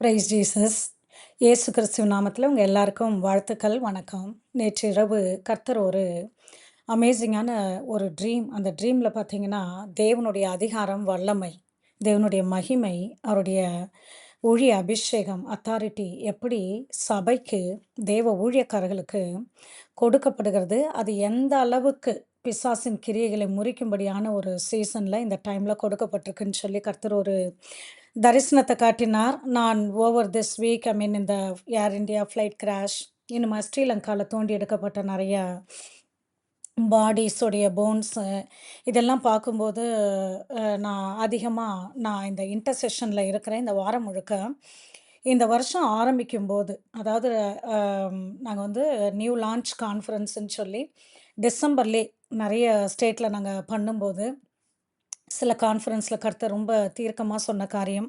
Price Jesus இயேசு கிறிஸ்துவ நாமத்தில் உங்கள் எல்லாருக்கும் வாழ்த்துக்கள் வணக்கம். நேற்று இரவு கர்த்தர் ஒரு அமேசிங்கான ஒரு ட்ரீம் அந்த ட்ரீமில் பார்த்தீங்கன்னா தேவனுடைய அதிகாரம் வல்லமை தேவனுடைய மகிமை அவருடைய ஊழிய அபிஷேகம் அத்தாரிட்டி எப்படி சபைக்கு தேவ ஊழியக்காரர்களுக்கு கொடுக்கப்படுகிறது அது எந்த அளவுக்கு பிசாசின் கிரியைகளை முறிக்கும்படியான ஒரு சீசனில் இந்த டைமில் கொடுக்கப்பட்டிருக்குன்னு சொல்லி கர்த்தர் ஒரு தரிசனத்தை காட்டினார். நான் over this week I mean இந்த ஏர் இந்தியா ஃப்ளைட் கிராஷ் இன்னும் ஸ்ரீலங்காவில் தோண்டி எடுக்கப்பட்ட நிறைய பாடிஸோடைய போன்ஸு இதெல்லாம் பார்க்கும்போது நான் அதிகமாக நான் இந்த இன்டர்செஷனில் இருக்கிறேன். இந்த வாரம் முழுக்க இந்த வருஷம் ஆரம்பிக்கும்போது அதாவது நாங்கள் வந்து நியூ லான்ச் கான்ஃபரன்ஸ்ன்னு சொல்லி டிசம்பர்லே நிறைய ஸ்டேட்டில் நாங்கள் பண்ணும்போது சில கான்ஃபரன்ஸில் கருத்தை ரொம்ப தீர்க்கமாக சொன்ன காரியம்.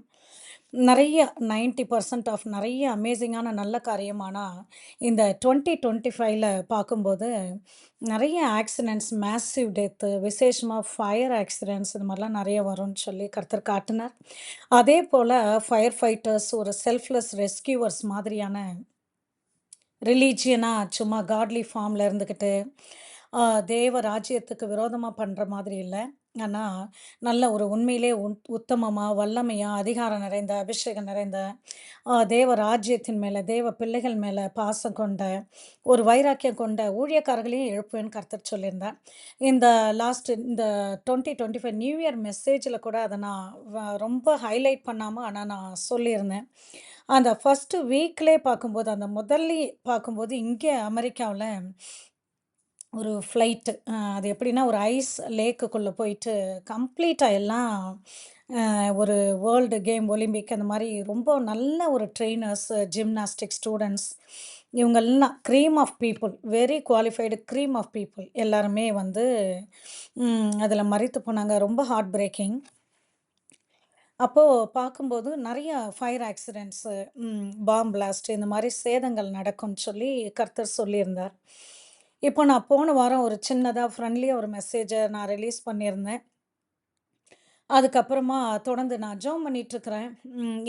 நிறைய 90% பர்சன்ட் ஆஃப் நிறைய அமேசிங்கான நல்ல காரியமானால் இந்த டுவெண்ட்டி டுவெண்ட்டி ஃபைவ்ல பார்க்கும்போது நிறைய ஆக்சிடென்ட்ஸ் மேசிவ் டெத்து விசேஷமாக ஃபயர் ஆக்சிடென்ட்ஸ் இது மாதிரிலாம் நிறைய வரும்னு சொல்லி கருத்தர் காட்டினார். அதே போல் ஃபயர் ஃபைட்டர்ஸ் ஒரு செல்ஃப்லெஸ் ரெஸ்கியூவர்ஸ் மாதிரியான ரிலீஜியனாக சும்மா காட்லி ஃபார்மில் இருந்துக்கிட்டு தேவ ராஜ்யத்துக்கு விரோதமாக பண்ணுற மாதிரி இல்லை. ஆனால் நல்ல ஒரு உண்மையிலே உத் உத்தமமாக வல்லமையாக அதிகாரம் நிறைந்த அபிஷேகம் நிறைந்த தேவ ராஜ்யத்தின் மேலே தேவ பிள்ளைகள் மேலே பாசம் கொண்ட ஒரு வைராக்கியம் கொண்ட ஊழியக்காரர்களையும் எழுப்புவேன்னு கர்த்தர் சொல்லியிருந்தேன் இந்த லாஸ்ட் இந்த twenty twenty five new year மெசேஜில் கூட அதை நான் ரொம்ப ஹைலைட் பண்ணாமல் ஆனால் நான் சொல்லியிருந்தேன். அந்த ஃபஸ்ட்டு வீக்லேயே பார்க்கும்போது அந்த முதல்ல பார்க்கும்போது இங்கே அமெரிக்காவில் ஒரு ஃப்ளைட்டு அது எப்படின்னா ஒரு ஐஸ் லேக்குக்குள்ளே போயிட்டு கம்ப்ளீட்டாக எல்லாம் ஒரு வேர்ல்டு கேம் ஒலிம்பிக் அந்த மாதிரி ரொம்ப நல்ல ஒரு ட்ரெயினர்ஸ் ஜிம்னாஸ்டிக் ஸ்டூடெண்ட்ஸ் இவங்கெல்லாம் cream of people very qualified cream of people எல்லாருமே வந்து அதில் மறித்து போனாங்க. ரொம்ப ஹார்ட் பிரேக்கிங் அப்போது பார்க்கும்போது நிறைய ஃபயர் ஆக்சிடெண்ட்ஸு பாம் பிளாஸ்ட் இந்த மாதிரி சேதங்கள் நடக்கும்னு சொல்லி கர்த்தர் சொல்லியிருந்தார். இப்போ நான் போன வாரம் ஒரு சின்னதாக ஃப்ரெண்ட்லியாக ஒரு மெசேஜை நான் ரிலீஸ் பண்ணியிருந்தேன். அதுக்கப்புறமா தொடர்ந்து நான் ஜோம் பண்ணிகிட்ருக்கிறேன்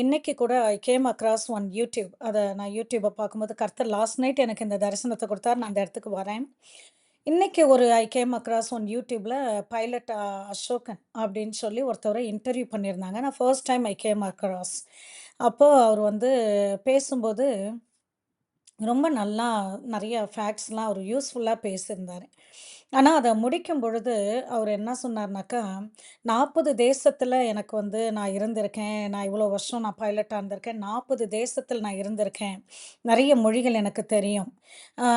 இன்றைக்கி கூட I came across one YouTube அதை நான் யூடியூப்பை பார்க்கும்போது கர்த்தர் லாஸ்ட் நைட் எனக்கு இந்த தரிசனத்தை கொடுத்தாரு. நான் அந்த இடத்துக்கு வரேன். இன்றைக்கி ஒரு ஐ கேம் அக்ராஸ் ஒன் யூடியூப்பில் பைலட் அசோகன் அப்படின்னு சொல்லி ஒருத்தவரை இன்டர்வியூ பண்ணியிருந்தாங்க. நான் first time I came across அப்போது அவர் வந்து பேசும்போது ரொம்ப நல்லா நிறைய ஃபேக்ட்ஸ்லாம் அவர் யூஸ்ஃபுல்லாக பேசியிருந்தார். ஆனால் அதை முடிக்கும் பொழுது அவர் என்ன சொன்னார்னாக்கா நாற்பது தேசத்தில் எனக்கு வந்து நான் இருந்திருக்கேன். நான் இவ்வளோ வருஷம் நான் பைலட்டாக இருந்திருக்கேன். நாற்பது தேசத்தில் நான் இருந்திருக்கேன். நிறைய மொழிகள் எனக்கு தெரியும்.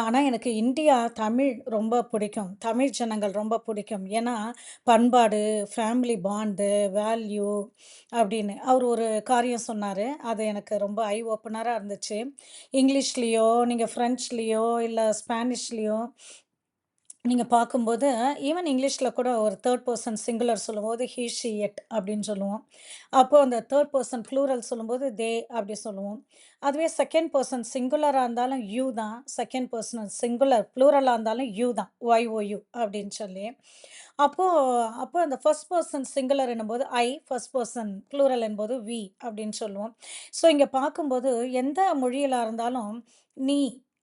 ஆனால் எனக்கு இந்தியா தமிழ் ரொம்ப பிடிக்கும். தமிழ் ஜனங்கள் ரொம்ப பிடிக்கும். ஏன்னா பண்பாடு ஃபேமிலி பாண்டு வேல்யூ அப்படின்னு. அவர் ஒரு காரியம் சொன்னார். அது எனக்கு ரொம்ப ஐ ஓப்பனராக இருந்துச்சு. இங்கிலீஷ்லேயோ நீங்கள் ஃப்ரெஞ்ச்லேயோ இல்லை ஸ்பானிஷ்லேயோ நீங்கள் பார்க்கும்போது ஈவன் இங்கிலீஷில் கூட ஒரு தேர்ட் பர்சன் சிங்குலர் சொல்லும்போது ஹீ ஷி எட் அப்படின்னு சொல்லுவோம். அப்போது அந்த தேர்ட் பர்சன் ப்ளூரல் சொல்லும்போது தே அப்படி சொல்லுவோம். அதுவே செகண்ட் பர்சன் சிங்குலராக இருந்தாலும் யூ தான். செகண்ட் பர்சன் சிங்குலர் ப்ளூரலாக இருந்தாலும் யூ தான். ஒய் ஓ யூ அப்படின்னு சொல்லி. அப்போது அப்போ அந்த ஃபர்ஸ்ட் பர்சன் சிங்குலர் என்னும்போது ஐ ஃபர்ஸ்ட் பர்சன் ப்ளூரல் என்பது வி அப்படின்னு சொல்லுவோம். ஸோ இங்கே பார்க்கும்போது எந்த மொழியிலாக இருந்தாலும் நீ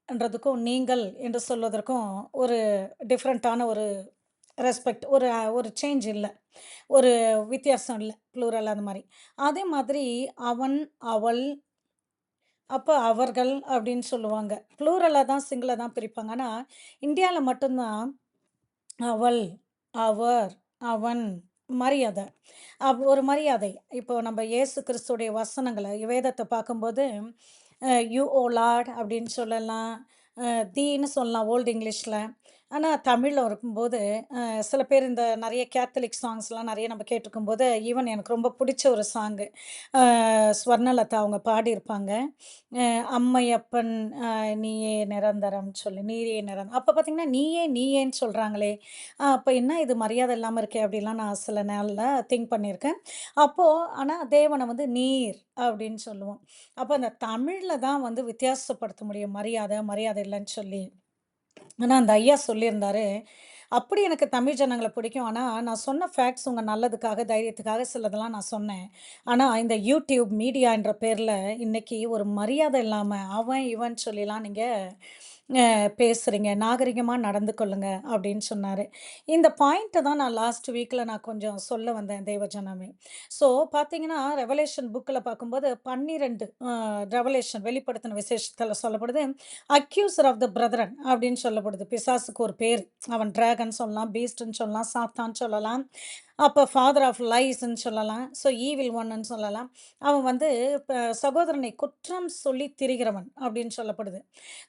என்றதுக்கும் நீங்கள் என்று சொல்வதற்கும் ஒரு டிஃப்ரெண்ட்டான ஒரு ரெஸ்பெக்ட் ஒரு ஒரு சேஞ்ச் இல்லை. ஒரு வித்தியாசம் இல்லை ப்ளூரல் அந்த மாதிரி. அதே மாதிரி அவன் அவள் அப்போ அவர்கள் அப்படின்னு சொல்லுவாங்க. ப்ளூரலாக தான் சிங்கிளாக தான் பிரிப்பாங்க. ஆனால் இந்தியாவில் மட்டும்தான் அவள் அவர் அவன் மரியாதை. அப் ஒரு மரியாதை. இப்போ நம்ம இயேசு கிறிஸ்துடைய வசனங்களை வேதத்தை பார்க்கும்போது யூ ஓ லார்ட் அப்படின்னு சொல்லலாம். தீன்னு சொல்லலாம் ஓல்டு இங்கிலீஷில் ஆனால் தமிழில் இருக்கும்போது சில பேர் இந்த நிறைய கேத்தலிக் சாங்ஸ்லாம் நிறைய நம்ம கேட்டிருக்கும்போது ஈவன் எனக்கு ரொம்ப பிடிச்ச ஒரு சாங்கு ஸ்வர்ணலதா அவங்க பாடியிருப்பாங்க. அம்மை அம்மையப்பன் நீயே நிரந்தரம் சொல்லி நீயே நிரந்தரம் அப்போ பார்த்தீங்கன்னா நீயே நீயேன்னு சொல்கிறாங்களே அப்போ என்ன இது மரியாதை இல்லாமல் இருக்கே அப்படிலாம் நான் சில நாளில் திங்க் பண்ணியிருக்கேன். அப்போது ஆனால் தேவனை வந்து நீர் அப்படின்னு சொல்லுவோம். அப்போ அந்த தமிழில் தான் வந்து வித்தியாசப்படுத்த முடியும் மரியாதை மரியாதை இல்லைன்னு சொல்லி. ஆனால் அந்த ஐயா சொல்லியிருந்தாரு அப்படி எனக்கு தமிழ் ஜனங்களை பிடிக்கும். ஆனால் நான் சொன்ன ஃபேக்ட்ஸ் உங்கள் நல்லதுக்காக, தைரியத்துக்காக சிலதெல்லாம் நான் சொன்னேன். ஆனால் இந்த யூடியூப் மீடியா என்ற இன்றைக்கி ஒரு மரியாதை இல்லாமல் அவன், இவன் சொல்லிலாம் நீங்கள் பேசுகிறீங்க நாகரிகமாக நடந்து கொள்ளுங்க அப்படின்னு சொன்னார் இந்த பாயிண்ட்டை தான் நான் லாஸ்ட் வீக்கில் நான் கொஞ்சம் சொல்ல வந்தேன் தேவஜனமே. ஸோ பார்த்தீங்கன்னா, ரெவலேஷன் புக்கில் பார்க்கும்போது பன்னிரெண்டு ரெவலேஷன் வெளிப்படுத்தின விசேஷத்தில் சொல்லப்படுது, அக்யூசர் ஆஃப் த பிரதரன் அப்படின்னு சொல்லப்படுது. பிசாசுக்கு ஒரு பேர் அவன் டிராகன் சொல்லலாம், பீஸ்ட்ன்னு சொல்லலாம், சாத்தான் சொல்லலாம். அப்போ ஃபாதர் ஆஃப் லைஸ்ன்னு சொல்லலாம். ஸோ ஈவில் ஒன்னுன்னு சொல்லலாம். அவன் வந்து இப்போ சகோதரனை குற்றம் சொல்லி திரிகிறவன் அப்படின்னு சொல்லப்படுது.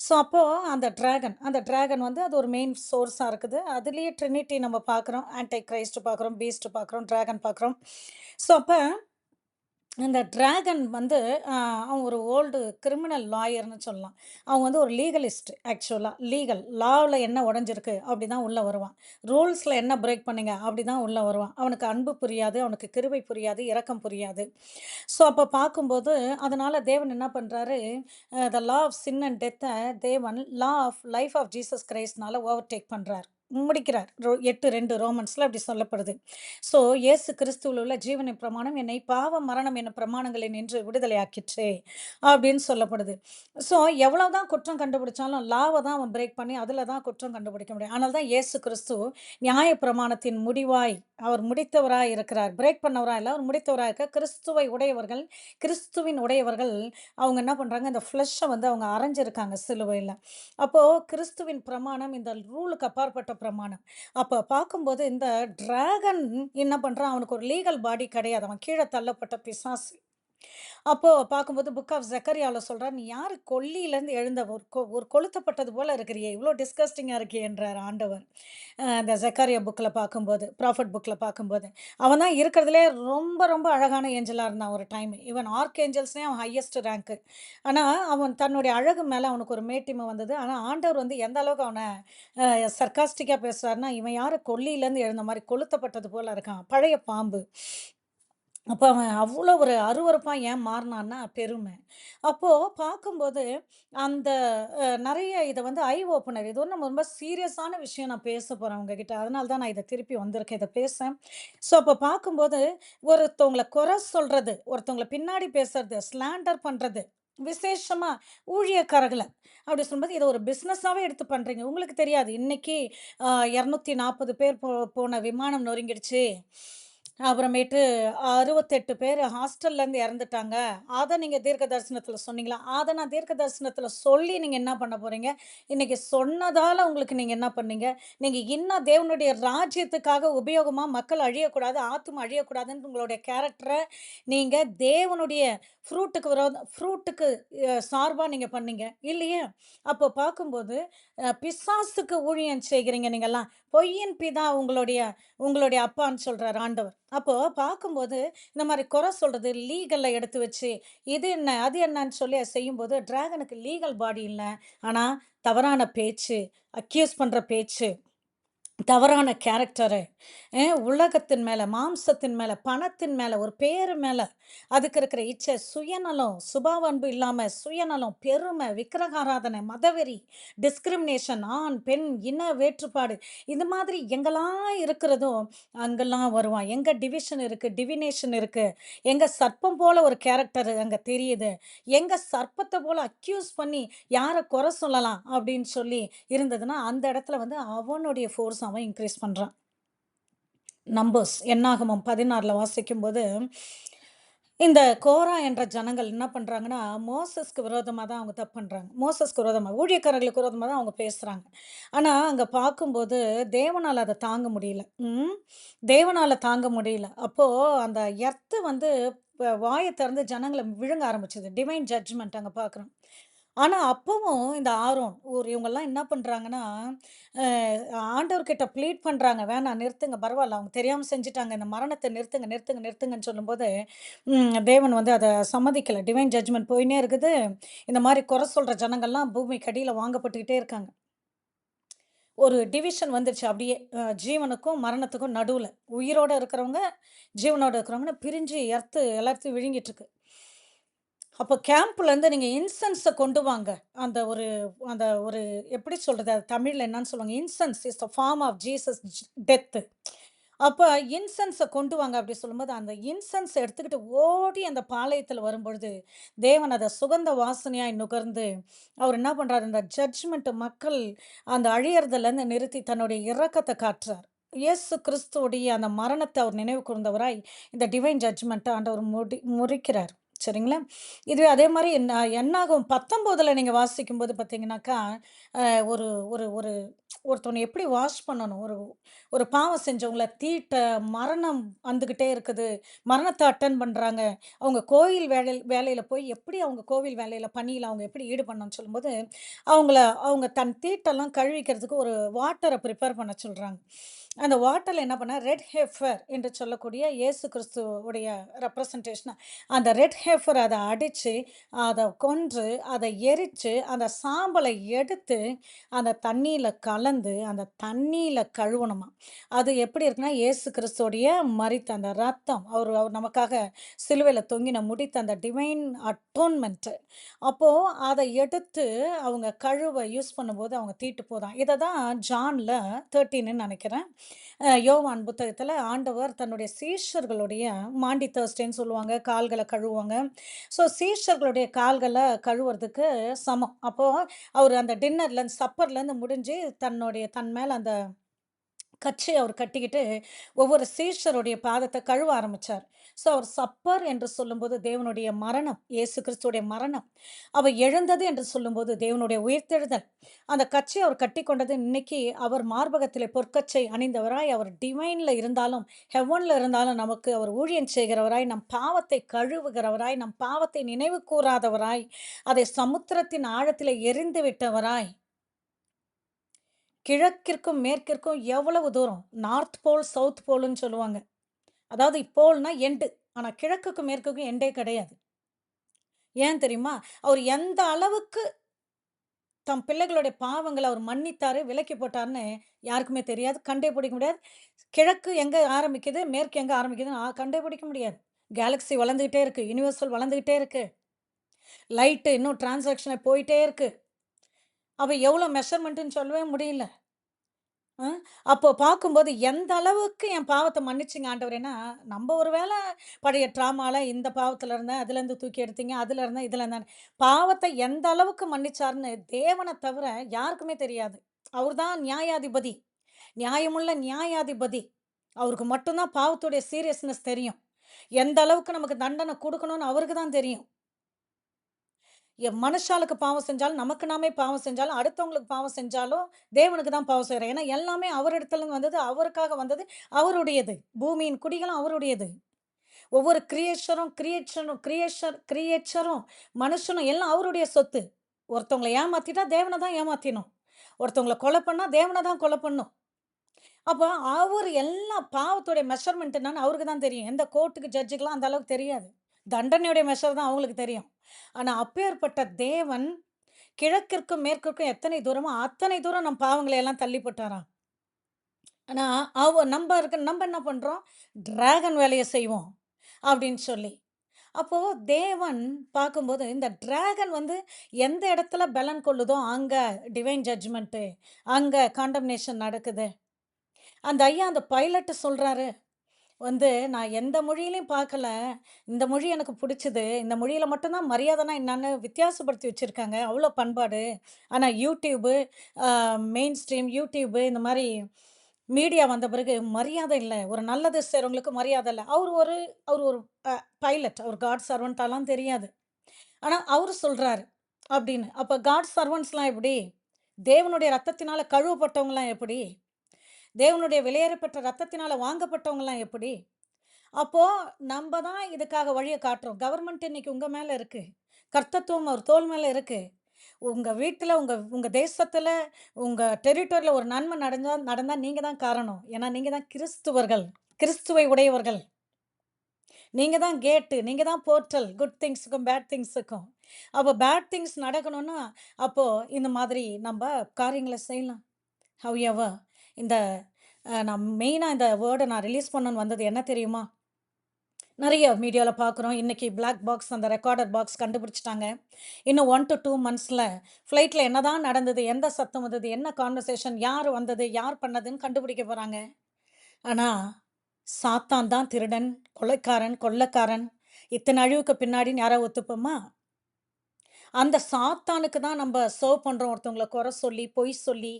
ஸோ அப்போது அந்த ட்ராகன் அந்த டிராகன் வந்து அது ஒரு மெயின் சோர்ஸாக இருக்குது. அதுலேயே ட்ரினிட்டி நம்ம பார்க்குறோம். ஆன்டை கிரைஸ்ட் பார்க்குறோம், பீஸ்ட் பார்க்குறோம், டிராகன் பார்க்குறோம். ஸோ அப்போ இந்த ட்ராகன் வந்து அவங்க அவன் ஒரு ஓல்டு கிரிமினல் லாயர்னு சொல்லலாம். அவங்க வந்து ஒரு லீகலிஸ்ட் ஆக்சுவலாக லீகல் லாவில் என்ன உடஞ்சிருக்கு அப்படி தான் உள்ளே வருவான். ரூல்ஸில் என்ன பிரேக் பண்ணுங்க அப்படி தான் உள்ளே வருவான். அவனுக்கு அன்பு புரியாது, அவனுக்கு கிருவை புரியாது, இரக்கம் புரியாது. ஸோ அப்போ பார்க்கும்போது அதனால் தேவன் என்ன பண்ணுறாரு த லா ஆஃப் சின் அண்ட் டெத்தை தேவன் law of life of Jesus கிரைஸ்ட்னால overtake பண்ணுறாரு முடிக்கிறார். எட்டு ரெண்டு ரோமன்ஸில் அப்படி சொல்லப்படுது. ஸோ இயேசு கிறிஸ்துவில் உள்ள ஜீவனை பிரமாணம் என்னை பாவ, மரணம் என பிரமாணங்களை நின்று விடுதலையாக்கிற்றே அப்படின்னு சொல்லப்படுது. ஸோ எவ்வளோ தான் குற்றம் கண்டுபிடிச்சாலும் லாவை தான் அவன் பிரேக் பண்ணி அதில் தான் குற்றம் கண்டுபிடிக்க முடியும். அதனால தான் இயேசு கிறிஸ்து நியாய பிரமாணத்தின் முடிவாய் அவர் முடித்தவராக இருக்கிறார். பிரேக் பண்ணவராக இல்லை அவர் முடித்தவராக இருக்க கிறிஸ்துவை உடையவர்கள், கிறிஸ்துவின் உடையவர்கள் அவங்க என்ன பண்ணுறாங்க இந்த ஃப்ளெஷ்ஷ வந்து அவங்க அறைஞ்சிருக்காங்க சிலுவையில் அப்போது கிறிஸ்துவின் பிரமாணம் இந்த ரூலுக்கு அப்பாற்பட்ட பிரமாணம். அப்போ பார்க்கும்போது இந்த டிராகன் என்ன பண்ணுறான் அவனுக்கு ஒரு லீகல் பாடி கிடையாது. அவன் கீழே தள்ளப்பட்ட பிசாசு. அப்போது பார்க்கும்போது புக் ஆஃப் ஜக்கரியாவில் சொல்கிறார் "நீ யார் கொல்லியிலேருந்து எழுந்த ஒரு கொ ஒரு கொளுத்தப்பட்டது போல இருக்கிறியே! இவ்வளோ டிஸ்கஸ்டிங்காக இருக்கே என்றார் ஆண்டவர்." இந்த ஜெக்கரியா புக்கில் பார்க்கும்போது, ப்ராஃபட் புக்கில் பார்க்கும்போது. அவன் தான் இருக்கிறதுலே ரொம்ப ரொம்ப அழகான ஏஞ்சலாக இருந்தான் ஒரு டைம். ஈவன் ஆர்க் ஏஞ்சல்ஸ்னே அவன் ஹையஸ்ட் ரேங்க். ஆனால் அவன் தன்னுடைய அழகு மேலே அவனுக்கு ஒரு மேட்டிமை வந்தது. ஆனால் ஆண்டவர் வந்து எந்த அளவுக்கு அவனை சர்க்காஸ்டிக்காக பேசுகிறாருன்னா "இவன் யார் கொல்லியிலேருந்து எழுந்த மாதிரி கொளுத்தப்பட்டது போல் இருக்கான். பழைய பாம்பு." அப்போ அவன் அவ்வளோ ஒரு அருவறுப்பாக ஏன் மாறினான்னா பெருமை. அப்போது பார்க்கும்போது, அந்த நிறைய இதை வந்து ஐ ஓப்பனர் இது வந்து நம்ம ரொம்ப சீரியஸான விஷயம் நான் பேச போகிறேன் உங்ககிட்ட. அதனால தான் நான் இதை திருப்பி வந்திருக்கேன் இதை பேச. ஸோ அப்போ பார்க்கும்போது, ஒருத்தவங்கள குறை சொல்கிறது ஒருத்தவங்களை பின்னாடி பேசுறது, ஸ்லாண்டர் பண்ணுறது விசேஷமாக ஊழியக்காரர்களை அப்படி சொல்லும்போது, இதை ஒரு பிஸ்னஸாகவே எடுத்து பண்ணுறீங்க உங்களுக்கு தெரியாது. இன்னைக்கு இரநூத்தி நாற்பது பேர் போ போன விமானம் நொறுங்கிடுச்சு. அப்புறமேட்டு 68 பேர் ஹாஸ்டல்லேருந்து இறந்துட்டாங்க. அதை நீங்கள் தீர்க்க தரிசனத்தில் சொன்னீங்களா? அதை நான் தீர்க்க தரிசனத்தில் சொல்லி நீங்கள் என்ன பண்ண போகிறீங்க இன்னைக்கு சொன்னதால் உங்களுக்கு நீங்கள் என்ன பண்ணீங்க? நீங்கள் இன்னும் தேவனுடைய ராஜ்யத்துக்காக உபயோகமாக மக்கள் அழியக்கூடாது, ஆத்தும் அழியக்கூடாதுன்னு உங்களுடைய கேரக்டரை நீங்கள் தேவனுடைய ஃப்ரூட்டுக்கு விரோத ஃப்ரூட்டுக்கு சார்பாக நீங்கள் பண்ணீங்க. இல்லையா? அப்போ பார்க்கும்போது, பிசாசுக்கு ஊழியம் செய்கிறீங்க நீங்கள்லாம் பொய்யின் பிதா உங்களுடைய உங்களுடைய அப்பான்னு சொல்கிறார் ஆண்டவர். அப்போது பார்க்கும்போது, இந்த மாதிரி குறை சொல்கிறது லீகலில் எடுத்து வச்சு, இது என்ன, அது என்னன்னு சொல்லி செய்யும்போது, டிராகனுக்கு லீகல் பாடி இல்லை ஆனால் தவறான பேச்சு, அக்யூஸ் பண்ணுற பேச்சு, தவறான கேரக்டரு, உலகத்தின் மேலே மாம்சத்தின் மேலே பணத்தின் மேலே ஒரு பேர் மேலே அதுக்கு இருக்கிற இச்சை, சுயநலம், சுபாவன்பு இல்லாமல் சுயநலம், பெருமை, விக்கிரகாராதனை, மதவெறி, டிஸ்கிரிமினேஷன், ஆண், பெண், இன வேற்றுப்பாடு, இந்த மாதிரி எங்கெல்லாம் இருக்கிறதோ, அங்கெல்லாம் வருவான். எங்கே டிவிஷன் இருக்குது டிவினேஷன் இருக்குது எங்கள் சர்ப்பம் போல் ஒரு கேரக்டர் அங்கே தெரியுது, எங்கள் சர்ப்பத்தை போல் அக்யூஸ் பண்ணி யாரை குறை சொல்லலாம் அப்படின்னு சொல்லி இருந்ததுன்னா, அந்த இடத்துல வந்து அவனுடைய ஃபோர்ஸ் அவன் இன்க்ரீஸ் பண்ணுறான் நம்பர்ஸ் என்னாகமம் 16ல வாசிக்கும்போது, இந்த கோரா என்ற ஜனங்கள் என்ன பண்ணுறாங்கன்னா மோசஸ்க்கு விரோதமாக தான் அவங்க தப்பு பண்ணுறாங்க மோசஸ்க்கு விரோதமாக ஊழியக்காரர்களுக்கு விரோதமாக தான் அவங்க பேசுகிறாங்க ஆனால் அங்கே பார்க்கும்போது தேவனால் அதை தாங்க முடியல. ம். தேவனால் தாங்க முடியல. அப்போது அந்த எர்த்து வந்து வாயை திறந்து ஜனங்களை விழுங்க ஆரம்பிச்சது. டிவைன் ஜட்ஜ்மெண்ட் அங்கே பார்க்குறோம். ஆனா, அப்பவும் இந்த ஆரோன், ஒரு இவங்கலாம் என்ன பண்றாங்கன்னா, அ ஆண்டவர்கிட்ட ப்ளீட் பண்றாங்க. "வேணாம் நிறுத்துங்க பரவால்ல. அவங்க தெரியாம செஞ்சுட்டாங்க. இந்த மரணத்த நிறுத்துங்க, நிறுத்துங்க, நிறுத்துங்கன்னு" சொல்லும்போது, ம் தேவன் வந்து அத சம்மதிக்கல. டிவைன் ஜட்ஜ்மெண்ட் போயின்னே இருக்குது. இந்த மாரி குறை சொல்ற ஜனங்கள்லாம் பூமிக்கு அடியில வாங்கப்பட்டுக்கிட்டே இருக்காங்க. ஒரு டிவிஷன் வந்துருச்சு அப்படியே. அ ஜீவனுக்கும், மரணத்துக்கும் நடுவுல. உயிரோட இருக்கிறவங்க, ஜீவனோட இருக்கிறவங்கன்னு பிரிஞ்சு எர்த்து எல்லாத்தையும் விழுங்கிட்டுருக்கு. அப்போ கேம்ப்லேருந்து நீங்கள் இன்சென்ஸை கொண்டு வாங்க. அந்த ஒரு அந்த ஒரு எப்படி சொல்கிறது அது தமிழில் என்னன்னு சொல்லுவாங்க? Incense is the form of Jesus death அப்போ இன்சென்ஸை கொண்டு வாங்க அப்படி சொல்லும்போது, அந்த இன்சென்ஸை எடுத்துக்கிட்டு ஓடி அந்த பாளையத்தில் வரும்பொழுது, தேவன் அதை சுகந்த வாசனையாய் நுகர்ந்து, அவர் என்ன பண்ணுறாரு அந்த ஜட்ஜ்மெண்ட்டு மக்கள் அந்த அழியறதுலேருந்து நிறுத்தி தன்னுடைய இறக்கத்தை காட்டுறார். இயேசு கிறிஸ்துவடைய அந்த மரணத்தை அவர் நினைவு கூர்ந்தவராய், இந்த டிவைன் ஜட்ஜ்மெண்ட்டை ஆண்டவர் முடி முறிக்கிறார். சரிங்களா? இதுவே அதே மாதிரி என்ன என்னாகும் 19ல நீங்க வாசிக்கும்போது பார்த்தீங்கன்னாக்கா, ஒரு ஒரு ஒரு ஒருத்தவனை எப்படி வாஷ் பண்ணணும்? ஒரு ஒரு பாவம் செஞ்சவங்கள தீட்ட, மரணம் வந்துக்கிட்டே இருக்குது. மரணத்தை அட்டன் பண்ணுறாங்க அவங்க கோயில் வேலை வேலையில் போய் எப்படி அவங்க கோவில் வேலையில் பணியில் அவங்க எப்படி ஈடுபடணும்னு சொல்லும்போது, அவங்கள அவங்க தன் தீட்டெல்லாம் கழுவிக்கிறதுக்கு ஒரு வாட்டரை ப்ரிப்பேர் பண்ண சொல்கிறாங்க அந்த வாட்டரில் என்ன பண்ணால் ரெட் ஹெஃபர் என்று சொல்லக்கூடிய இயேசு கிறிஸ்துவோடைய ரெப்ரசன்டேஷன அந்த ரெட் ஹெஃபர் அதை அடித்து அதை கொன்று, அதை எரித்து அந்த சாம்பலை எடுத்து, அந்த தண்ணீல கலந்து, அந்த தண்ணியில் கழுவணுமா அது எப்படி இருக்குன்னா, ஏசு கிறிஸ்துடைய மறித்த அந்த ரத்தம், அவர் அவர் நமக்காக சிலுவையில் தொங்கின முடித்த அந்த டிவைன் அட்டோன்மெண்ட்டு அப்போது அதை எடுத்து அவங்க கழுவை யூஸ் பண்ணும்போது அவங்க தீட்டு போதான் இதை தான் ஜான்ல தேர்ட்டின்னு நினைக்கிறேன் யோவான் புத்தகத்தில் ஆண்டவர் தன்னுடைய சீஷர்களுடைய மாண்டி தர்ஸ்டேன்னு சொல்லுவாங்க. கால்களை கழுவுவாங்க. ஸோ சீஷர்களுடைய கால்களை கழுவுறதுக்கு சமம். அப்போது அவர் அந்த டின்னர்லேருந்து சப்பர்லேருந்து முடிஞ்சு த தன்னுடைய தன் மேலே அந்த கச்சைய அவர் கட்டிக்கிட்டு, ஒவ்வொரு சீஷருடைய பாதத்தை கழுவ ஆரம்பிச்சார். ஸோ அவர் சப்பர் என்று சொல்லும்போது தேவனுடைய மரணம், இயேசு கிறிஸ்துடைய மரணம். அவர் எழுந்தது என்று சொல்லும்போது தேவனுடைய உயிர்த்தெழுதல். அந்த கச்சைய அவர் கட்டிக்கொண்டது இன்னைக்கு அவர் மார்பகத்தில் பொற்கச்சை அணிந்தவராய், அவர் டிவைனில் இருந்தாலும், ஹெவனில் இருந்தாலும் நமக்கு அவர் ஊழியம் செய்கிறவராய், நம் பாவத்தை கழுவுகிறவராய், நம் பாவத்தை நினைவு கூராதவராய், அதை சமுத்திரத்தின் ஆழத்தில் எரிந்து விட்டவராய் கிழக்கிற்கும், மேற்கிற்கும் எவ்வளவு தூரம்? நார்த் போல், சவுத் போல்னு சொல்லுவாங்க. அதாவது போல்னா எண்டு. ஆனால் கிழக்குக்கும், மேற்குக்கும் எண்டே கிடையாது. ஏன் தெரியுமா? அவர் எந்த அளவுக்கு தம் பிள்ளைகளுடைய பாவங்களை அவர் மன்னித்தாரு, விலக்கி போட்டாருன்னு யாருக்குமே தெரியாது. கண்டே பிடிக்க முடியாது. கிழக்கு எங்கே ஆரம்பிக்குது, மேற்கு எங்கே ஆரம்பிக்குதுன்னு கண்டே பிடிக்க முடியாது. கேலக்ஸி வளர்ந்துக்கிட்டே இருக்குது யுனிவர்சல் வளர்ந்துக்கிட்டே இருக்குது லைட்டு இன்னும் டிரான்சாக்ஷனை போயிட்டே இருக்கு. அவள் எவ்வளோ மெஷர்மெண்ட்டுன்னு சொல்லவே முடியல. அப்போது அப்போ பார்க்கும்போது எந்த அளவுக்கு என் பாவத்தை மன்னிச்சிங்க ஆண்டவரேன்னா, நம்ம ஒரு வேளை பழைய ட்ராமாவில் இந்த பாவத்தில் இருந்தேன், அதுலேருந்து தூக்கி எடுத்தீங்க, அதில் இருந்தேன், இதில் இருந்தேன். பாவத்தை எந்த அளவுக்கு மன்னிச்சாருன்னு தேவனை தவிர யாருக்குமே தெரியாது. அவர் தான் நியாயாதிபதி. நியாயமுள்ள நியாயாதிபதி. அவருக்கு மட்டும்தான் பாவத்துடைய சீரியஸ்னஸ் தெரியும். எந்த அளவுக்கு நமக்கு தண்டனை கொடுக்கணும்னு அவருக்கு தான் தெரியும். என் மனுஷாளுக்கு பாவம் செஞ்சாலும், நமக்கு நாமே பாவம் செஞ்சாலும், அடுத்தவங்களுக்கு பாவம் செஞ்சாலும், தேவனுக்கு தான் பாவம் செய்கிறேன் ஏன்னா எல்லாமே அவரிடத்துலருந்து வந்தது, அவருக்காக வந்தது, அவருடையது. பூமியின் குடிகளும் அவருடையது. ஒவ்வொரு கிரியேச்சரும் கிரியேஷனும் கிரியேஷர் கிரியேச்சரும், மனுஷனும் எல்லாம் அவருடைய சொத்து. ஒருத்தவங்களை ஏமாற்றிட்டா தேவனை தான் ஏமாற்றினோம் ஒருத்தவங்கள கொலை பண்ணால் தேவனை தான் கொலை பண்ணும். அப்போ அவர் எல்லா பாவத்துடைய மெஷர்மெண்ட் என்னன்னு அவருக்கு தான் தெரியும். எந்த கோர்ட்டுக்கு, ஜட்ஜுக்குலாம் அந்த அளவுக்கு தெரியாது. தண்டனையுடைய மெஷர் தான் அவங்களுக்கு தெரியும். ஆனால் அப்பேற்பட்ட தேவன், கிழக்கிற்கும், மேற்கிற்கும் எத்தனை தூரமோ, அத்தனை தூரம் நம் பாவங்களை எல்லாம் தள்ளி போட்டாராம். அவ நம்ம இருக்க நம்ம என்ன பண்ணுறோம் டிராகன் வேலையை செய்வோம். அப்படின்னு சொல்லி. அப்போது தேவன் பார்க்கும்போது, இந்த டிராகன் வந்து எந்த இடத்துல பெலன் கொள்ளுதோ, அங்கே டிவைன் ஜட்ஜ்மெண்ட்டு அங்கே காண்டம்னேஷன் நடக்குது. அந்த ஐயா அந்த பைலட்டு சொல்கிறாரு வந்து நான் எந்த மொழியிலயும் பார்க்கல. இந்த மொழி எனக்கு புடிச்சது. இந்த மொழியில மட்டும் தான் மரியாதைனா என்னன்னு வித்தியாசப்படுத்தி வச்சிருக்காங்க. அவ்ளோ பண்பாடு. ஆனா YouTube uh mainstream YouTube இந்த மாரி மீடியா வந்த பிறகு மரியாதை இல்ல. ஒரு நல்லது செய்றவங்களுக்கு மரியாதை இல்ல. அவரு ஒரு அவரு ஒரு அ பைலட். அவர் காட் சர்வன்ட்டாலாம் தெரியாது. ஆனா அவரு சொல்றாரு, அப்படின்னு. அப்ப காட் சர்வன்ட்ஸ்லாம் எப்படி? தேவனுடைய ரத்தத்தினால கழுவப்பட்டவங்கலாம் எப்படி? தேவனுடைய விலையேறப்பெற்ற ரத்தத்தினால் வாங்கப்பட்டவங்களாம் எப்படி? அப்போது நம்ம தான் இதுக்காக வழியை காட்டுறோம். கவர்மெண்ட் இன்னைக்கு உங்கள் மேலே இருக்குது கர்த்தத்துவம் அவர் தோல் மேலே இருக்குது உங்கள் வீட்டில் உங்கள் உங்கள் தேசத்தில் உங்கள் டெரிட்டரியில் ஒரு நன்மை நடந்தால் நடந்தால் நீங்கள் தான் காரணம். ஏன்னா நீங்கள் தான் கிறிஸ்துவர்கள். கிறிஸ்துவை உடையவர்கள். நீங்கள் தான் கேட்டு. நீங்கள் தான் போர்ட்டல். குட் திங்ஸுக்கும் பேட் திங்ஸுக்கும் அப்போ பேட் திங்ஸ் நடக்கணும்னா, அப்போது இந்த மாதிரி நம்ம காரியங்களை செய்யலாம். ஹவெவர் இந்த நான் மெயினாக இந்த வேர்டை நான் ரிலீஸ் பண்ணணும்னு வந்தது என்ன தெரியுமா? நிறைய மீடியாவில் பார்க்குறோம். இன்னைக்கு பிளாக் பாக்ஸ் அந்த ரெக்கார்டர் பாக்ஸ் கண்டுபிடிச்சிட்டாங்க இன்னும் ஒன் டு டூ 2 மந்த்ஸ்ல ஃப்ளைட்ல என்னதான் நடந்தது? எந்த சத்தம் வந்தது? என்ன கான்வர்சேஷன்? யார் வந்தது? யார் பண்ணதுன்னு கண்டுபிடிக்க போகிறாங்க ஆனால் சாத்தான் தான் திருடன், கொலைக்காரன், கொள்ளக்காரன் இத்தனை அழிவுக்கு பின்னாடின்னு யாராவது ஒத்துப்போமா? அந்த சாத்தானுக்கு தான் நம்ம சர்வ் பண்ணுறோம் ஒருத்தவங்களை குறை சொல்லி, பொய் சொல்லி,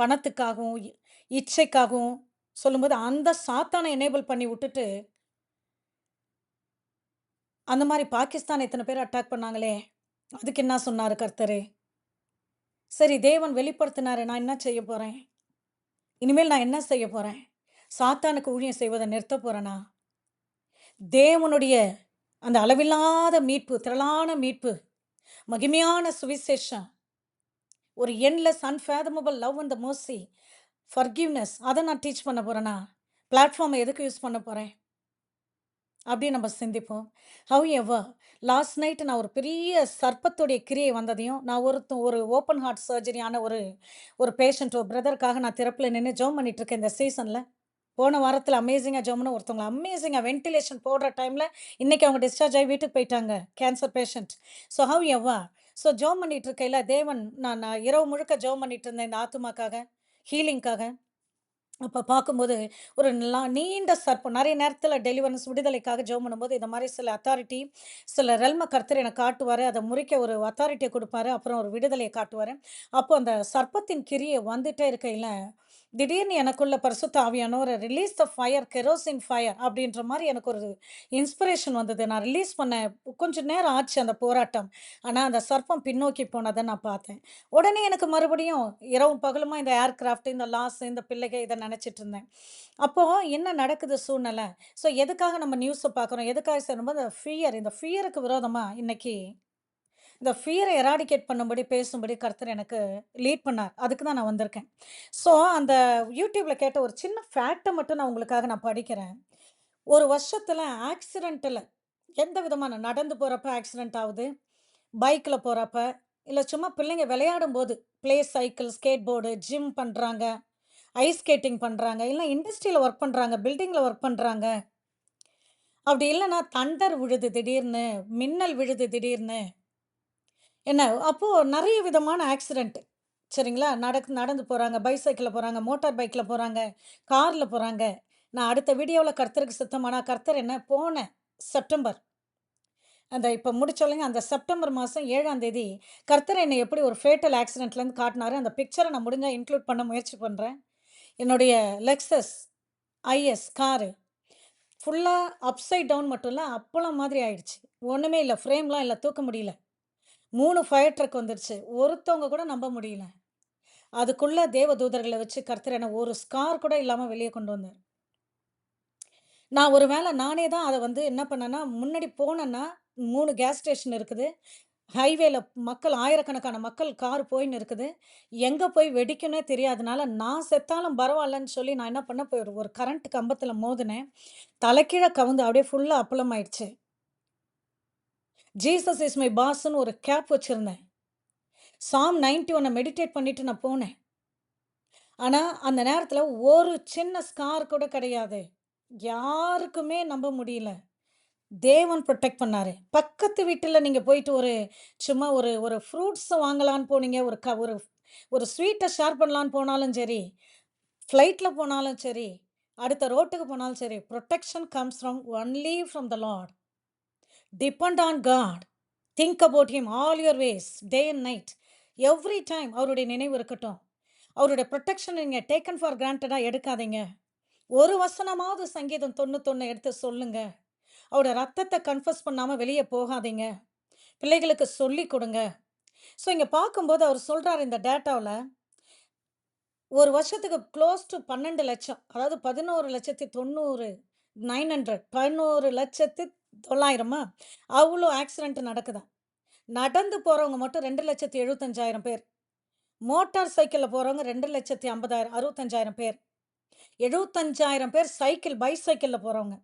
பணத்துக்காகவும், இ இச்சைக்காகவும் சொல்லும்போது, அந்த சாத்தானை எனேபிள் பண்ணி விட்டுட்டு அந்த மாதிரி பாகிஸ்தான் இத்தனை பேர் அட்டாக் பண்ணாங்களே! அதுக்கு என்ன சொன்னார் கர்த்தரு? சரி தேவன் வெளிப்படுத்தினாரு. நான் என்ன செய்ய போகிறேன் இனிமேல் நான் என்ன செய்ய போகிறேன் சாத்தானுக்கு ஊழியம் செய்வதை நிறுத்தப் போகிறேனா தேவனுடைய அந்த அளவில்லாத மீட்பு, திரளான மீட்பு, மகிமையான சுவிசேஷம், ஒரு endless unfathomable love and the most forgiveness அதை நான் டீச் பண்ண போகிறேன்னா பிளாட்ஃபார்மை எதுக்கு யூஸ் பண்ண போகிறேன் அப்படி நம்ம சிந்திப்போம். ஹவெவர் லாஸ்ட் நைட்டு நான் ஒரு பெரிய சர்ப்பத்துடைய கிரியை வந்ததையும், நான் ஒருத்த ஒரு ஓப்பன் ஹார்ட் சர்ஜரியான ஒரு ஒரு பேஷண்ட் ஒரு பிரதருக்காக நான் திறப்பில் நின்று ஜோம் பண்ணிகிட்ருக்கேன் இந்த சீசனில் போன வாரத்தில் அமேசிங்காக ஜோம்னு ஒருத்தவங்க அமேசிங்காக வென்டிலேஷன் போடுற டைமில் இன்றைக்கி அவங்க டிஸ்சார்ஜ் ஆகி வீட்டுக்கு போயிட்டாங்க. Cancer patient. So however so zoom பண்ணிட்டு இருக்கையில் தேவன் நான் நான் இரவு முழுக்க ஜோம் பண்ணிட்டு இருந்தேன் இந்த ஆத்துமாக்காக, ஹீலிங்க்காக. அப்போ பார்க்கும்போது, ஒரு நீண்ட சர்ப்பம் நிறைய நேரத்தில் டெலிவரன்ஸ் விடுதலைக்காக ஜோம் பண்ணும்போது, இந்த மாதிரி சில அத்தாரிட்டி, சில ரெல்ம கர்த்தர் எனக்கு காட்டுவார் அதை முறிக்க ஒரு அத்தாரிட்டியை கொடுப்பாரு அப்புறம் ஒரு விடுதலையை காட்டுவார் அப்போ அந்த சர்ப்பத்தின் கிரியை வந்துட்டே இருக்கையில் திடீர்னு எனக்குள்ள பரிசுத்த ஆவியானவர் release the fire kerosene fire அப்படின்ற மாதிரி எனக்கு ஒரு இன்ஸ்பிரேஷன் வந்தது. நான் ரிலீஸ் பண்ணேன். கொஞ்சம் நேரம் ஆச்சு அந்த போராட்டம். ஆனால் அந்த சர்ப்பம் பின்னோக்கி போனதை நான் பார்த்தேன். உடனே எனக்கு மறுபடியும் இரவும் பகலுமா இந்த ஏர்கிராஃப்ட், இந்த லாஸ், இந்த பிள்ளைகள் இதை நினச்சிட்டு இருந்தேன். அப்போது என்ன நடக்குது சூழ்நிலை? ஸோ எதுக்காக நம்ம நியூஸை பார்க்குறோம்? எதுக்காக சேரும்போது அந்த ஃபியர் இந்த ஃபியருக்கு விரோதமாக இன்னைக்கு இந்த ஃபியரை எராடிகேட் பண்ணும்படி, பேசும்படி கர்த்தர் எனக்கு லீட் பண்ணார். அதுக்கு தான் நான் வந்திருக்கேன். ஸோ அந்த யூடியூப்பில் கேட்ட ஒரு சின்ன ஃபேக்டை மட்டும் நான் உங்களுக்காக நான் படிக்கிறேன். ஒரு வருஷத்தில் ஆக்சிடெண்ட்டில் எந்த விதமான நடந்து போகிறப்ப ஆக்சிடெண்ட் ஆகுது பைக்கில் போகிறப்ப இல்லை சும்மா பிள்ளைங்க விளையாடும்போது, play cycle, skateboard, gym பண்ணுறாங்க ஐஸ் ஸ்கேட்டிங் பண்ணுறாங்க இல்லை இண்டஸ்ட்ரியில் ஒர்க் பண்ணுறாங்க பில்டிங்கில் ஒர்க் பண்ணுறாங்க அப்படி இல்லைன்னா தண்டர் விழுது திடீர்னு, மின்னல் விழுது திடீர்னு. என்ன? அப்போது நிறைய விதமான ஆக்சிடெண்ட்டு சரிங்களா? நடக் நடந்து போகிறாங்க பைசைக்கிளில் போகிறாங்க மோட்டார் பைக்கில் போகிறாங்க காரில் போகிறாங்க நான் அடுத்த வீடியோவில் கர்த்தருக்கு சுத்தமான கர்த்தர் என்ன? போன செப்டம்பர். அந்த இப்போ முடிச்சோலைங்க அந்த செப்டம்பர் மாதம் ஏழாம் தேதி கர்த்தர் என்னை எப்படி ஒரு ஃபேட்டல் ஆக்சிடென்ட்லேருந்து காட்டினாரு? அந்த பிக்சரை நான் முடிஞ்சால் இன்க்ளூட் பண்ண முயற்சி பண்ணுறேன் என்னுடைய லெக்ஸஸ் ஐஎஸ் காரு ஃபுல்லாக அப்சைட் டவுன் மட்டும் இல்லை அப்பளம் மாதிரி ஆயிடுச்சு. ஒன்றுமே இல்லை ஃப்ரேம்லாம் இல்லை தூக்க முடியல. மூணு ஃபயர் ட்ரக் வந்துருச்சு. ஒருத்தவங்க கூட நம்ப முடியல. அதுக்குள்ள தேவதூதர்களை வச்சு கர்த்தர் என்ன ஒரு ஸ்கார் கூட இல்லாமல் வெளியே கொண்டு வந்தார். நான் ஒரு வேளை நானே தான் அதை வந்து என்ன பண்ணேன்னா, முன்னாடி போனேன்னா மூணு கேஸ் ஸ்டேஷன் இருக்குது. ஹைவேல மக்கள் ஆயிரக்கணக்கான மக்கள் கார் போயின்னு இருக்குது. எங்கே போய் வெடிக்கும்னே தெரியாதனால, நான் செத்தாலும் பரவாயில்லன்னு சொல்லி நான் என்ன பண்ணேன், போய் ஒரு கரண்ட் கம்பத்தில் மோதினேன் தலைக்கீழே கவுந்து அப்படியே ஃபுல்லாக அப்பளம் ஆயிடுச்சு. ஜீசஸ் இஸ் மை பாஸ்ன்னு ஒரு கேப் வச்சுருந்தேன் சாம் 91 மெடிடேட் பண்ணிட்டு நான் போனேன். ஆனால் அந்த நேரத்தில் ஒரு சின்ன ஸ்கார் கூட கிடையாது. யாருக்குமே நம்ப முடியல. தேவன் ப்ரொடெக்ட் பண்ணாரு. பக்கத்து வீட்டில் நீங்கள் போயிட்டு ஒரு சும்மா ஒரு ஒரு ஃப்ரூட்ஸை வாங்கலான்னு போனீங்க. ஒரு க ஒரு ஒரு ஸ்வீட்டை ஷேர் பண்ணலான்னு போனாலும் சரி, ஃப்ளைட்டில் போனாலும் சரி, அடுத்த ரோட்டுக்கு போனாலும் சரி, protection comes from only from the lord. Depend on God. Think about him all your ways day and night. Every time அவருடைய நினைவு இருக்கட்டும். அவருடைய புரொடெக்ஷன் நீங்கள் டேக்கன் ஃபார் கிராண்டடாக எடுக்காதீங்க. ஒரு வசனமாவது சங்கீதம் 91 எடுத்து சொல்லுங்க. அவரோட ரத்தத்தை கன்ஃபஸ் பண்ணாமல் வெளியே போகாதீங்க. பிள்ளைகளுக்கு சொல்லிக் கொடுங்க. ஸோ இங்கே பார்க்கும்போது அவர் சொல்கிறார் இந்த டேட்டாவில் ஒரு வருஷத்துக்கு க்ளோஸ் டூ 12,00,000 அதாவது 11,90,900 தொள்ளாயிரமா? அவ்வளோ ஆக்சிடென்ட் நடக்குதா நடந்து போகிறவங்க மட்டும் ரெண்டு லட்சத்தி எழுபத்தஞ்சாயிரம் பேர். மோட்டார் சைக்கிளில் போகிறவங்க ரெண்டு லட்சத்தி ஐம்பதாயிரம் அறுபத்தஞ்சாயிரம் பேர். எழுபத்தஞ்சாயிரம் பேர் சைக்கிள் பைசைக்கிளில் போகிறவங்க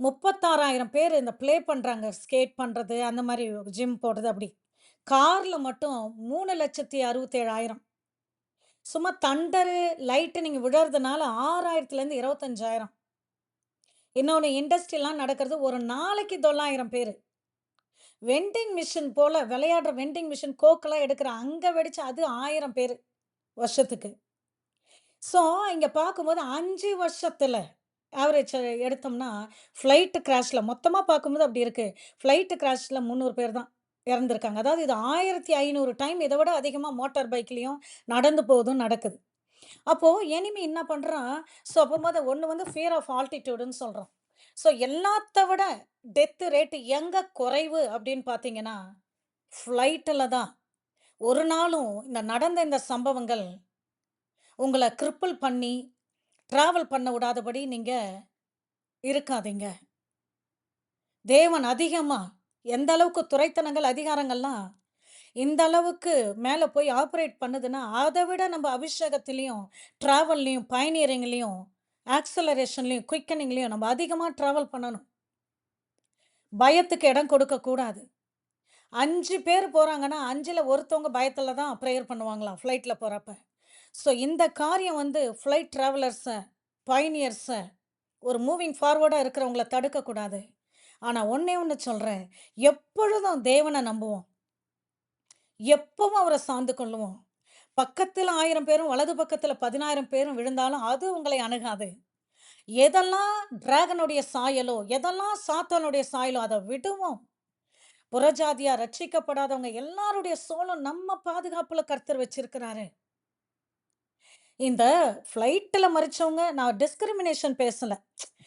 முப்பத்தாறாயிரம் பேர் இந்த ப்ளே பண்ணுறாங்க ஸ்கேட் பண்ணுறது அந்த மாதிரி ஜிம் போடுறது அப்படி. காரில் மட்டும் மூணு லட்சத்தி அறுபத்தேழாயிரம் சும்மா தண்டரு லைட்டு நீங்கள் விழறதுனால ஆறாயிரத்துலேருந்து இருபத்தஞ்சாயிரம். இன்னொன்று இண்டஸ்ட்ரிலாம் நடக்கிறது ஒரு நாளைக்கு தொள்ளாயிரம் பேர் வெண்டிங் மிஷின் போல் விளையாடுற வெண்டிங் மிஷின் கோக்கெல்லாம் எடுக்கிற அங்கே வெடிச்சு அது ஆயிரம் பேர் வருஷத்துக்கு. ஸோ இங்கே பார்க்கும்போது அஞ்சு வருஷத்தில் ஆவரேஜ் எடுத்தோம்னா, ஃப்ளைட்டு கிராஷில் மொத்தமாக பார்க்கும்போது அப்படி இருக்குது ஃப்ளைட்டு கிராஷில் முந்நூறு பேர் தான் இறந்துருக்காங்க அதாவது இது 1500 டைம் இதை விட அதிகமாக மோட்டார் பைக்லேயும் நடந்து போகுதும் நடக்குது. அப்போது எனிமி என்ன பண்ணுறான் ஸோ அப்போ அப்பம்போது ஒன்று வந்து ஃபியர் ஆஃப் ஆல்டிட்யூடுன்னு சொல்கிறோம் ஸோ எல்லாத்த விட டெத்து ரேட்டு எங்கே குறைவு அப்படின்னு பார்த்தீங்கன்னா, ஃப்ளைட்டில் தான். ஒரு நாளும் இந்த நடந்த இந்த சம்பவங்கள் உங்களை கிரிப்பிள் பண்ணி, ட்ராவல் பண்ண விடாதபடி நீங்கள் இருக்காதீங்க. தேவன் அதிகமாக எந்த அளவுக்கு துறைத்தனங்கள் அதிகாரங்கள்லாம் இந்த அளவுக்கு மேலே போய் ஆப்ரேட் பண்ணுதுன்னா, அதை விட நம்ம அபிஷேகத்துலேயும் ட்ராவல்லையும் பயணியரிங்லேயும் ஆக்சலரேஷன்லையும் குயிக்கனிங்லேயும் நம்ம அதிகமாக ட்ராவல் பண்ணணும். பயத்துக்கு இடம் கொடுக்கக்கூடாது. அஞ்சு பேர் போகிறாங்கன்னா அஞ்சில் ஒருத்தவங்க பயத்தில் தான் ப்ரேயர் பண்ணுவாங்களாம், ஃப்ளைட்டில் போகிறப்ப ஸோ இந்த காரியம் வந்து ஃப்ளைட் ட்ராவலர்ஸை பயணியர்ஸை ஒரு மூவிங் ஃபார்வர்டாக இருக்கிறவங்கள தடுக்கக்கூடாது. ஆனால் ஒன்றே ஒன்று சொல்கிறேன் எப்பொழுதும் தேவனை நம்புவோம். எப்பவும் அவரை சார்ந்து கொள்ளுவோம். பக்கத்தில் ஆயிரம் பேரும், வலது பக்கத்தில் பதினாயிரம் பேரும் விழுந்தாலும் அது உங்களை அணுகாது. எதெல்லாம் டிராகனுடைய சாயலோ, எதெல்லாம் சாத்தானுடைய சாயலோ அதை விடுவோம். புறஜாதியாக ரட்சிக்கப்படாதவங்க எல்லாருடைய சோளம் நம்ம பாதுகாப்பில் கர்த்தர் வச்சிருக்கிறாரு. இந்த ஃப்ளைட்டில் மறிச்சவங்க நான் டிஸ்கிரிமினேஷன் பேசலை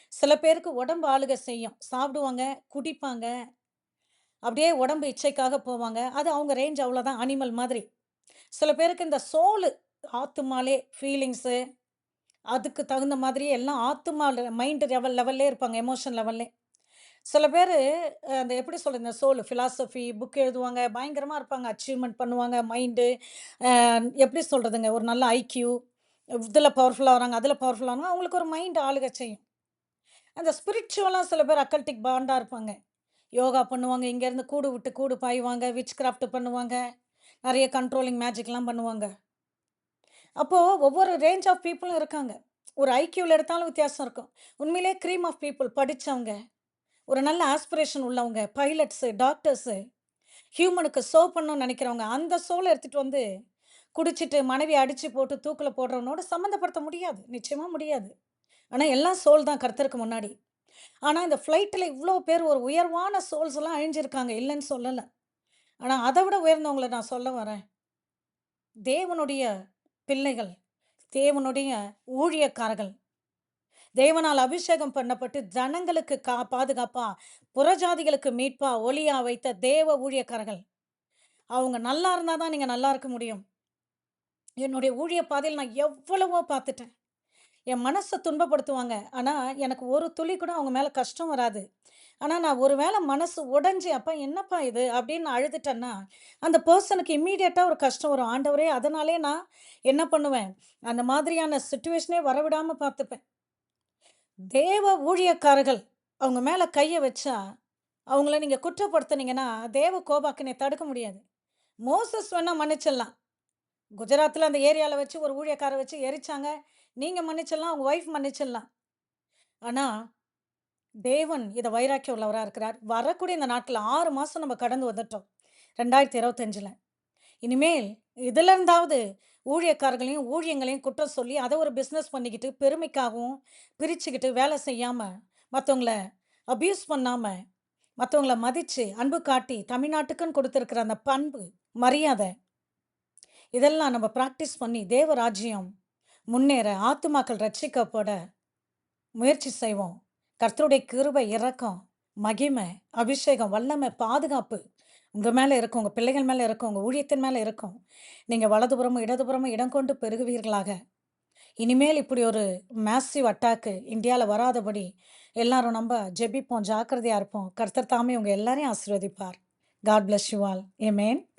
சில பேருக்கு உடம்பு ஆளுக செய்யும். சாப்பிடுவாங்க, குடிப்பாங்க. அப்படியே உடம்பு இச்சைக்காக போவாங்க. அது அவங்க ரேஞ்ச் அவ்வளோதான் அனிமல் மாதிரி. சில பேருக்கு இந்த சோலு ஆத்துமாலே ஃபீலிங்ஸு அதுக்கு தகுந்த மாதிரி எல்லாம் ஆத்துமா மைண்டு லெவல் லெவல்லே இருப்பாங்க. எமோஷன் லெவல்லே. சில பேர் அந்த எப்படி சொல்கிறது இந்த சோல் ஃபிலாசபி புக் எழுதுவாங்க. பயங்கரமாக இருப்பாங்க. அச்சீவ்மெண்ட் பண்ணுவாங்க. மைண்டு எப்படி சொல்கிறதுங்க ஒரு நல்ல ஐக்யூ இதில் பவர்ஃபுல்லாக வராங்க, அதில் பவர்ஃபுல்லாக வராங்க. அவங்களுக்கு ஒரு மைண்ட் ஆளுக செய்யும். அந்த ஸ்பிரிச்சுவலாக சில பேர் அக்கல்டிக் பாண்டாக இருப்பாங்க. யோகா பண்ணுவாங்க. இங்கேருந்து கூடு விட்டு கூடு பாய்வாங்க. விட்ச் கிராஃப்ட் பண்ணுவாங்க. நிறைய கண்ட்ரோலிங் மேஜிக்லாம் பண்ணுவாங்க. அப்போது ஒவ்வொரு ரேஞ்ச் ஆஃப் பீப்புளும் இருக்காங்க. ஒரு ஐக்கியூவில் எடுத்தாலும் வித்தியாசம் இருக்கும். உண்மையிலேயே க்ரீம் ஆஃப் பீப்பிள் படித்தவங்க ஒரு நல்ல ஆஸ்பிரேஷன் உள்ளவங்க, பைலட்ஸு, டாக்டர்ஸு, ஹியூமனுக்கு சோ பண்ணணும்னு நினைக்கிறவங்க அந்த சோலை எடுத்துகிட்டு வந்து குடிச்சிட்டு மனைவி அடித்து போட்டு தூக்கில் போடுறவனோட சம்மந்தப்படுத்த முடியாது. நிச்சயமாக முடியாது. ஆனால் எல்லாம் சோல் தான் கர்த்தருக்கு முன்னாடி. ஆனால் இந்த ஃப்ளைட்டில் இவ்வளோ பேர் ஒரு உயர்வான சோல்ஸ் எல்லாம் அழிஞ்சிருக்காங்க. இல்லைன்னு சொல்லலை ஆனால் அதை விட உயர்ந்தவங்களை நான் சொல்ல வரேன். தேவனுடைய பிள்ளைகள், தேவனுடைய ஊழியக்காரர்கள், தேவனால் அபிஷேகம் பண்ணப்பட்டு ஜனங்களுக்கு கா பாதுகாப்பா, புறஜாதிகளுக்கு மீட்பா, ஒளியா வைத்த தேவ ஊழியக்காரர்கள். அவங்க நல்லா இருந்தால் தான் நீங்கள் நல்லா இருக்க முடியும். என்னுடைய ஊழிய பாதையில் நான் எவ்வளவோ பார்த்துட்டேன். என் மனசை துன்பப்படுத்துவாங்க. ஆனால் எனக்கு ஒரு துளி கூட அவங்க மேலே கஷ்டம் வராது. ஆனால் நான் ஒரு வேளை மனசு உடஞ்சி அப்போ என்னப்பா இது?" அப்படின்னு அழுதுட்டேன்னா, அந்த பர்சனுக்கு இம்மீடியட்டாக ஒரு கஷ்டம் வரும். ஆண்டவரே! அதனாலேயே நான் என்ன பண்ணுவேன், அந்த மாதிரியான சுச்சுவேஷனே வரவிடாமல் பார்த்துப்பேன். தேவ ஊழியக்காரர்கள் அவங்க மேலே கையை வச்சா, அவங்கள நீங்கள் குற்றப்படுத்துனீங்கன்னா, தேவ கோபாக்கினை தடுக்க முடியாது. மோசஸ் வேணால் மன்னிச்சிடலாம். குஜராத்தில் அந்த ஏரியாவில் வச்சு ஒரு ஊழியக்கார வச்சு எரிச்சாங்க. நீங்கள் மன்னிச்சிடலாம். உங்கள் ஒய்ஃப் மன்னிச்சிடலாம். ஆனால் தேவன் இதை வைராக்கியம் உள்ளவராக இருக்கிறார். வரக்கூடிய இந்த நாட்டில் ஆறு மாதம் நம்ம கடந்து வந்துட்டோம். 2025ல. இனிமேல் இதுல இருந்தாவது ஊழியக்காரர்களையும், ஊழியங்களையும் குற்றம் சொல்லி, அதை ஒரு பிஸ்னஸ் பண்ணிக்கிட்டு, பெருமைக்காகவும் பிரிச்சுக்கிட்டு வேலை செய்யாமல் மற்றவங்கள அப்யூஸ் பண்ணாமல் மற்றவங்கள மதித்து அன்பு காட்டி, தமிழ்நாட்டுக்குன்னு கொடுத்துருக்கிற அந்த பண்பு, மரியாதை இதெல்லாம் நம்ம ப்ராக்டிஸ் பண்ணி தேவராஜ்யம் முன்னேற, ஆத்துமாக்கள் ரட்சிக்கப்பட முயற்சி செய்வோம். கர்த்தருடைய கிருபை, இரக்கம், மகிமை, அபிஷேகம், வல்லமை, பாதுகாப்பு உங்கள் மேலே இருக்கும். உங்கள் பிள்ளைகள் மேலே இருக்கும். உங்கள் ஊழியத்தின் மேலே இருக்கும். நீங்கள் வலதுபுறமும், இடதுபுறமும் இடம் கொண்டு பெருகுவீர்களாக. இனிமேல் இப்படி ஒரு மேசிவ் அட்டாக்கு இந்தியாவில் வராதபடி எல்லாரும் நம்ம ஜெபிப்போம். ஜாக்கிரதையாக இருப்போம். கர்த்தர் தாமே உங்கள் எல்லாரையும் ஆசீர்வதிப்பார். God bless you all. Man